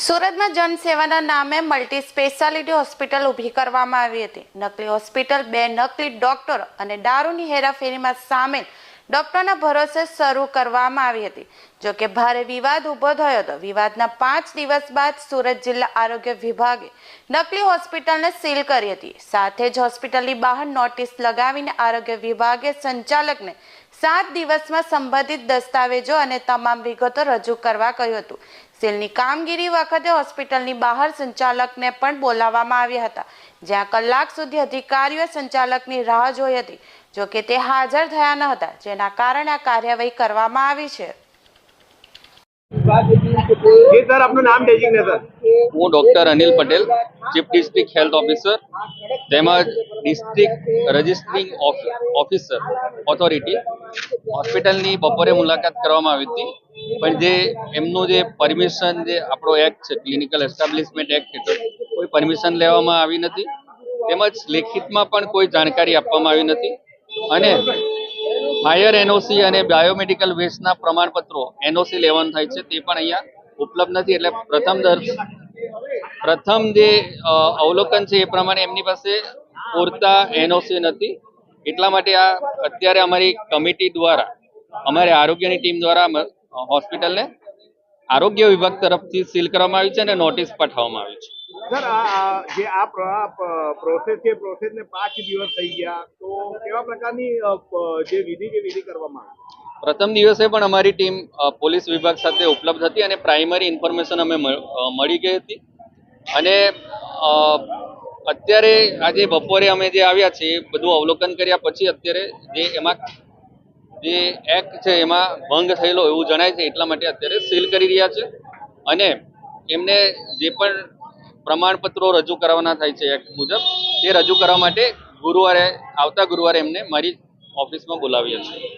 સુરતમાં જનસેવાના નામે multi speciality hospital ઊભી કરવામાં આવી હતી. નકલી હોસ્પિટલ, બે નકલી ડોક્ટર અને દારૂની હેરાફેરીમાં સામેલ ડોક્ટરના ભરોસે શરૂ કરવામાં આવી હતી. જો કે ભારે વિવાદ ઊભો થયો હતો. વિવાદના પાંચ દિવસ બાદ સુરત જિલ્લા આરોગ્ય વિભાગે નકલી હોસ્પિટલને સીલ કરી હતી. સાથે જ હોસ્પિટલની બહાર નોટિસ લગાવીને આરોગ્ય વિભાગે સંચાલકને સાત દિવસમાં સંબંધિત દસ્તાવેજો અને તમામ વિગતો રજૂ કરવા કહ્યું હતું. સીલની કામગીરી વખતે હોસ્પિટલની બહાર સંચાલકને પણ બોલાવવામાં આવ્યા હતા. જ્યાં કલાક સુધી અધિકારીઓ સંચાલકની રાહ જોઈ હતી જો કે તે હાજર થયા ન હતા જેના કારણે આ કાર્યવાહી કરવામાં આવી છે. જી સર આપનું નામ ડેઝિગ્નેશન હું doctor Anil Patel chief district health officer તેમજ ડિસ્ટ્રિક્ટ રજિસ્ટ્રિંગ ઓફિસર ઓથોરિટી હોસ્પિટલની બપોરે મુલાકાત કરવામાં આવી હતી. પણ જે એમનું જે પરમિશન જે આપણો એક્ટ છે ક્લિનિકલ એસ્ટાબ્લિશમેન્ટ એક્ટ હેઠળ, કોઈ પરમિશન લેવામાં આવી નથી. તેમજ લેખિતમાં પણ કોઈ જાણકારી આપવામાં આવી નથી. અને ફાયર એનઓસી અને બાયોમેડિકલ વેસ્ટના પ્રમાણપત્રો એનઓસી લેવાનું થાય છે, તે પણ અહીંયા ઉપલબ્ધ નથી. એટલે પ્રથમ દર, પ્રથમ જે અવલોકન છે એ પ્રમાણે એમની પાસે પૂરતા એનઓસી નથી. એટલા માટે આ અત્યારે અમારી કમિટી દ્વારા, અમારી આરોગ્યની ટીમ દ્વારા હોસ્પિટલને આરોગ્ય વિભાગ તરફથી સીલ કરવામાં આવી છે અને નોટિસ પાઠવવામાં આવી છે. સર આ જે આ પ્રોસેસ છે પ્રોસેસને પાંચ દિવસ થઈ ગયા તો કેવા પ્રકારની જે વિધિ જે વિધિ કરવામાં આવી? પ્રથમ દિવસે પણ અમારી ટીમ પોલીસ વિભાગ સાથે ઉપલબ્ધ હતી અને પ્રાઇમરી ઇન્ફોર્મેશન અમે મળી ગઈ હતી. અને અત્યારે આજે બપોરે અમે જે આવ્યા છીએ બધું અવલોકન કર્યા પછી અત્યારે જે એમાં જે એક્ટ છે એમાં ભંગ થયેલો એવું જણાય છે એટલા માટે અત્યારે સીલ કરી રહ્યા છે. અને એમને જે પણ પ્રમાણપત્રો રજૂ કરવાના થાય છે એક્ટ મુજબ, તે રજૂ કરવા માટે ગુરુવારે, આવતા ગુરુવારે એમને મારી ઓફિસમાં બોલાવ્યા છે